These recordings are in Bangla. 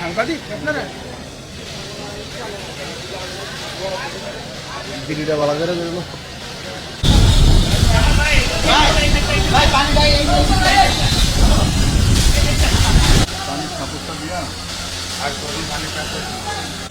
সাংবাদিক আপনারা দিদিটা বলা করে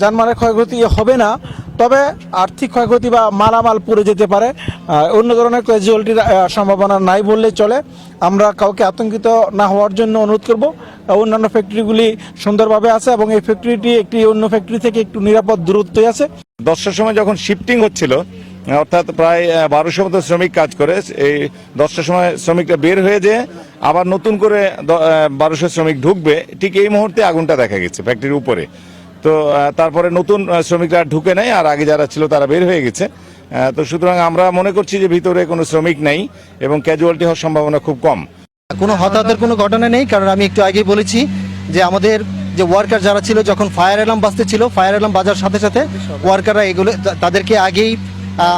যানবাহনের ক্ষয়ক্ষতি হবে না, তবে আর্থিক ক্ষয়ক্ষতি বা মালামাল পড়ে যেতে পারে। অন্য ধরনের ক্যাজুয়ালিটির সম্ভাবনা নাই বললেই চলে। আমরা কাউকে আতঙ্কিত না হওয়ার জন্য অনুরোধ করব। অন্যান্য ফ্যাক্টরিগুলি সুন্দরভাবে আছে এবং এই ফ্যাক্টরিটি একটি অন্য ফ্যাক্টরি থেকে একটু নিরাপদ দূরত্বে আছে। দশটার সময় যখন শিফটিং হচ্ছিল অর্থাৎ প্রায় বারোশো মতো শ্রমিক কাজ করে। এই দশটার সময় শ্রমিকরা বের হয়ে যে আবার নতুন করে বারোশো শ্রমিক ঢুকবে। ঠিক এই মুহূর্তে আগুনটা দেখা গেছে ফ্যাক্টরির উপরে। তো তারপরে নতুন শ্রমিকরা ঢুকে নেয় আর আগে যারা ছিল তারা বের হয়ে গেছে। তো সুতরাং আমরা মনে করছি যে ভিতরে কোনো শ্রমিক নেই এবং ক্যাজুয়ালিটি হওয়ার সম্ভাবনা খুব কম। কোনো হতাহতের কোনো ঘটনা নেই, কারণ আমি একটু আগেই বলেছি যে আমাদের যে ওয়ার্কার যারা ছিল, যখন ফায়ার অ্যালার্ম বাজতে ছিল ফায়ার অ্যালার্ম বাজার সাথে সাথে ওয়ার্কাররা এগুলো তাদেরকে আগেই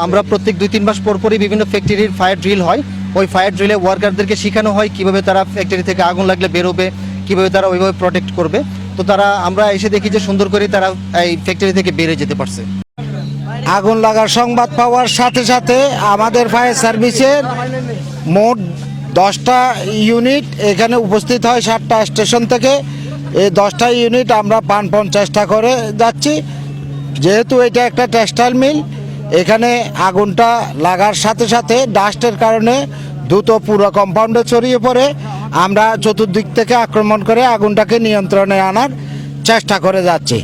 আমরা প্রত্যেক দুই তিন মাস পর পরই বিভিন্ন ফ্যাক্টরির ফায়ার ড্রিল হয়। ওই ফায়ার ড্রিলে ওয়ার্কারদেরকে শেখানো হয় কীভাবে তারা ফ্যাক্টরি থেকে আগুন লাগলে বেরোবে, কীভাবে তারা ওইভাবে প্রোটেক্ট করবে। তো তারা, আমরা এসে দেখি যে সুন্দর করে তারা এই ফ্যাক্টরি থেকে বেরিয়ে যেতে পারছে। আগুন লাগার সংবাদ পাওয়ার সাথে সাথে আমাদের ফায়ার সার্ভিসের মোট দশটা ইউনিট এখানে উপস্থিত হয় সাতটা স্টেশন থেকে। এই দশটা ইউনিট আমরা প্রাণপণ চেষ্টা করে যাচ্ছি। যেহেতু এটা একটা টেক্সটাইল মিল এখানে আগুনটা লাগার সাথে সাথে ডাস্টের কারণে দ্রুত পুরো কম্পাউন্ডে ছড়িয়ে পড়ে। আমরা চতুর্দিক থেকে আক্রমণ করে আগুনটাকে নিয়ন্ত্রণে আনার চেষ্টা করে যাচ্ছি।